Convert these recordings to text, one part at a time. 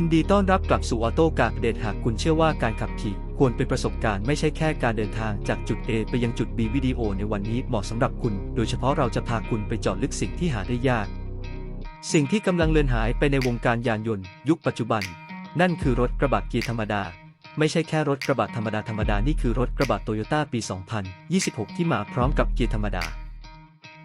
ยินดีต้อนรับกลับสู่ออโต้การเดทหากคุณเชื่อว่าการขับขี่ควรเป็นประสบการณ์ไม่ใช่แค่การเดินทางจากจุด A ไปยังจุด B วิดีโอในวันนี้เหมาะสำหรับคุณ โดยเฉพาะเราจะพาคุณไปเจาะลึกสิ่งที่หาได้ยาก สิ่งที่กำลังเลือนหายไปในวงการยานยนต์ ยุคปัจจุบัน นั่นคือรถกระบะเกียร์ธรรมดา ไม่ใช่แค่รถกระบะธรรมดาธรรมดานี่คือรถกระบะโตโยต้าปี 2026 ที่มาพร้อมกับเกียร์ธรรมดา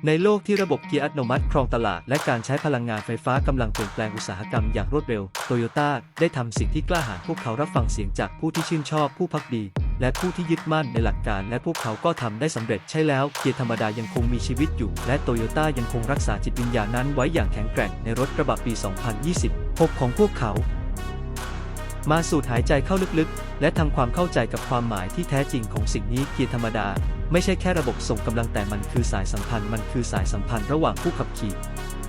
ในโลกที่ระบบเกียร์อัตโนมัติครองตลาด และการใช้พลังงานไฟฟ้ากำลังเปลี่ยนแปลงอุตสาหกรรมอย่างรวดเร็ว โตโยต้าได้ทำสิ่งที่กล้าหาญพวกเขารับฟังเสียงจากผู้ที่ชื่นชอบผู้พักดี และผู้ที่ยึดมั่นในหลักการ และพวกเขาก็ทำได้สำเร็จใช่แล้ว เกียร์ธรรมดายังคงมีชีวิตอยู่ และโตโยต้ายังคงรักษาจิตวิญญาณนั้นไว้อย่างแข็งแกร่งในรถกระบะปี 2026 ของพวกเขา มาสูดหายใจเข้าลึกๆ และทำความเข้าใจกับความหมายที่แท้จริงของสิ่งนี้เกียร์ธรรมดา ไม่ใช่แค่ระบบส่งกำลังแต่มันคือสายสัมพันธ์มันคือสายสัมพันธ์ระหว่างผู้ขับขี่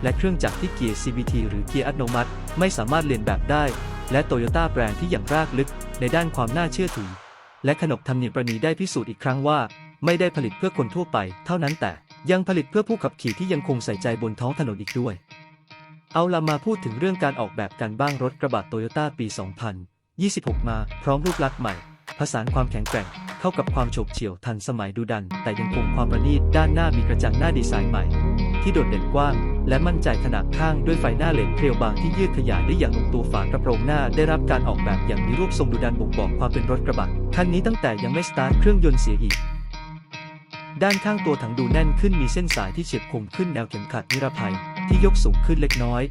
และเครื่องจักรที่เกียร์ CVT หรือเกียร์อัตโนมัติ ไม่สามารถเลียนแบบได้ และโตโยต้าแบรนด์ที่อย่างรากลึกในด้านความน่าเชื่อถือ และขนบธรรมเนียมประณีได้พิสูจน์อีกครั้งว่า ไม่ได้ผลิตเพื่อคนทั่วไป เท่านั้นแต่ยังผลิตเพื่อผู้ขับขี่ที่ยังคงใส่ใจบนท้องถนนอีกด้วย เอาละมาพูดถึงเรื่องการออกแบบกันบ้างรถกระบะโตโยต้าปี 20 26 มาพร้อมรูปลักษณ์ใหม่ ผสานความแข็งแกร่ง เข้ากับความโฉบเฉี่ยวทันสมัยดูดัน แต่ยังคงความประณีตด้านหน้ามีกระจังหน้าดีไซน์ใหม่ ที่โดดเด่นกว้าง และมั่นใจขนาดข้างด้วยไฟหน้าเลนเพรียวบางที่ยืดขยายได้อย่างลงตัวฝากระโปรงหน้าได้รับการออกแบบอย่างมีรูปทรงดุดันบ่งบอกความเป็นรถกระบะคันนี้ตั้งแต่ยังไม่สตาร์ทเครื่องยนต์เสียอีกด้านข้างตัวถังดูแน่นขึ้นมีเส้นสายที่เฉียบคมขึ้นแนวเข็มขัดนิรภัยที่ยกสูงขึ้นเล็กน้อย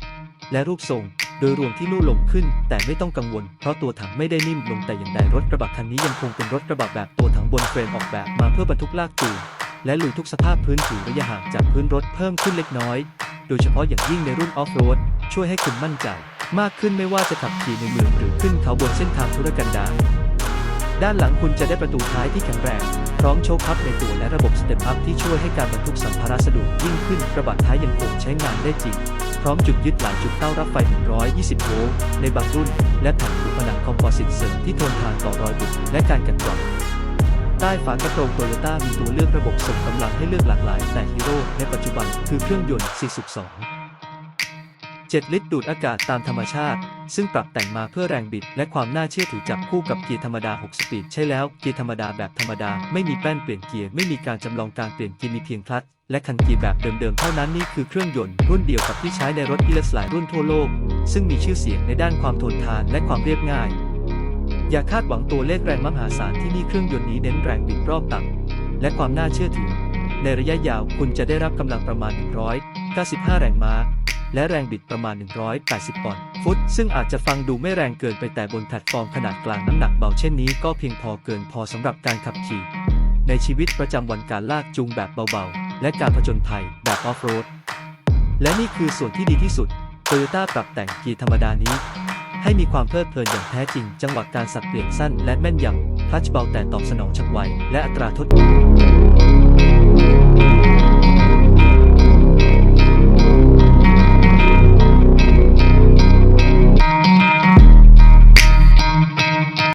และรูปทรง โดยรวมที่ลู่ลงขึ้น แต่ไม่ต้องกังวล เพราะตัวถังไม่ได้นิ่มลงแต่อย่างใดรถกระบะคันนี้ยังคงเป็นรถกระบะแบบตัวถังบนเฟรมออกแบบมาเพื่อบรรทุกลากจูงและลุยทุกสภาพพื้นผิวระยะห่างจากพื้นรถเพิ่มขึ้นเล็กน้อย โดยเฉพาะอย่างยิ่งในรุ่นออฟโรดช่วยให้คุณมั่นใจ มากขึ้นไม่ว่าจะขับขี่ในเมืองหรือขึ้นเขาบนเส้นทางธุรกันดาร ด้านหลังคุณจะได้ประตูท้ายที่แข็งแรง พร้อมโชคพับในตัวและระบบสเตปอัพที่ช่วยให้การบรรทุกสัมภาระสะดวกยิ่งขึ้นกระบะท้ายยังคงใช้งานได้จริง พร้อมจุดยึดหลายจุดเต้ารับไฟ 120 โวลต์ในบางรุ่น และแผ่นผิวผนังคอมโพสิตเสริมที่ทนทานต่อรอยบุบและการกัดกร่อนใต้ฝากระโปรงโตโยต้ามีตัวเลือกระบบส่งกำลังให้เลือกหลากหลาย แต่ฮีโร่ในปัจจุบันคือเครื่องยนต์ 42 7 ลิตรดูดอากาศตามธรรมชาติ ซึ่งปรับแต่งมาเพื่อแรงบิด และความน่าเชื่อถือจับคู่กับเกียร์ธรรมดา 6 สปีด ใช่แล้ว เกียร์ธรรมดาแบบธรรมดา ไม่มีแป้นเปลี่ยนเกียร์ ไม่มีการจำลองการเปลี่ยนเกียร์มีเพียงคลัตช์และคันเกียร์แบบเดิมๆ เท่านั้นนี่คือเครื่องยนต์รุ่นเดียวกับที่ใช้ในรถอีเลสหลายรุ่นทั่วโลก ซึ่งมีชื่อเสียงในด้านความทนทานและความเรียบง่าย อย่าคาดหวังตัวเลขแรงมหาศาลที่นี่เครื่องยนต์นี้เน้นแรงบิดรอบต่ำและความน่าเชื่อถือ ในระยะยาวคุณจะได้รับกำลังประมาณ 195 แรงม้า และแรงบิดประมาณ 180 ปอนด์ฟุต ซึ่งอาจจะฟังดูไม่แรงเกินไปแต่บนแพลตฟอร์มขนาดกลางน้ำหนักเบาเช่นนี้ก็เพียงพอเกินพอสำหรับการขับขี่ ในชีวิตประจำวันการลากจูงแบบเบาๆ และการผจญภัยแบบออฟโรด และนี่คือส่วนที่ดีที่สุด Toyota ปรับแต่งกีธรรมดานี้ ให้มีความเพลิดเพลินอย่างแท้จริง จังหวะการสับเปลี่ยนสั้นและแม่นยำคลัชเบาแต่ตอบสนองฉับไวและอัตราทด